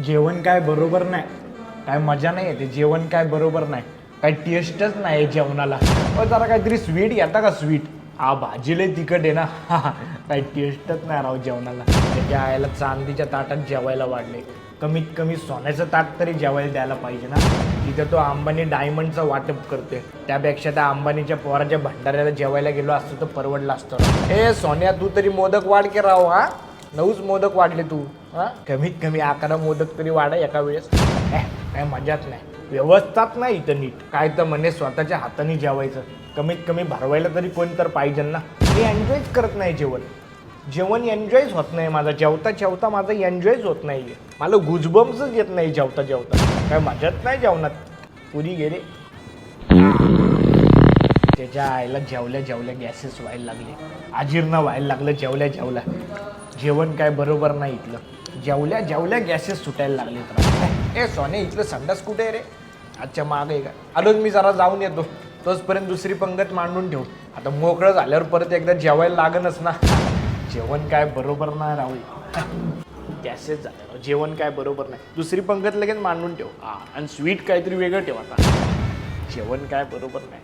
जेवण काय बरोबर नाही. काय मजा नाही येते जेवण काय बरोबर नाही. काय टेस्टच नाही आहे जेवणाला. पण जरा काहीतरी स्वीट येता का स्वीट हा भाजीले तिखट आहे ना. काही टेस्टच नाही राव जेवणाला. त्याच्या आईला चांदीच्या ताटात जेवायला वाढले. कमीत कमी सोन्याचं ताट तरी जेवायला द्यायला पाहिजे ना. तिथं तो अंबानी डायमंडचं वाटप करते त्यापेक्षा त्या अंबानीच्या पोराच्या भंडाऱ्याला जेवायला गेलो असतो तर परवडलं असतं. हे सोन्या तू तरी मोदक वाढ के राव हा? नऊच मोदक वाढले तू हा? कमीत कमी अकरा मोदक तरी वाढा एका वेळेस. काय मजाच नाही. व्यवस्थाच नाही इथं नीट. काय तर म्हणे स्वतःच्या हाताने जेवायचं. कमीत कमी भरवायला तरी कोणी तर पाहिजे ना. मी एन्जॉयच करत नाही जेवण. जेवण एन्जॉयच होत नाही माझा. जेवता जेवता माझं एन्जॉयच होत नाही मला गुजबम्सच येत नाही जेवता जेवता. काय मजाच नाही जेवणात. पुरी गेले त्याच्या आईला जेवल्या जेवल्या गॅसेस व्हायला लागले. अजीर्ण व्हायला लागलं जेवल्या जेवल्या. जेवण काय बरोबर नाही इथलं. जेवल्या जेवल्या गॅसेस सुटायला लागले तर ए सोने इथलं संडास कुठे आहे रे? अच्छा मागे आहे का आलोच मी जरा जाऊन येतो. तोचपर्यंत दुसरी पंगत मांडून ठेवू. आता मोकळं झाल्यावर परत एकदा जेवायला लागणच ना. जेवण काय बरोबर नाही राहू गॅसेस झाले जेवण काय बरोबर नाही. दुसरी पंगत लगेच मांडून ठेव. हा आणि स्वीट काहीतरी वेगळं ठेव आता. जेवण काय बरोबर नाही.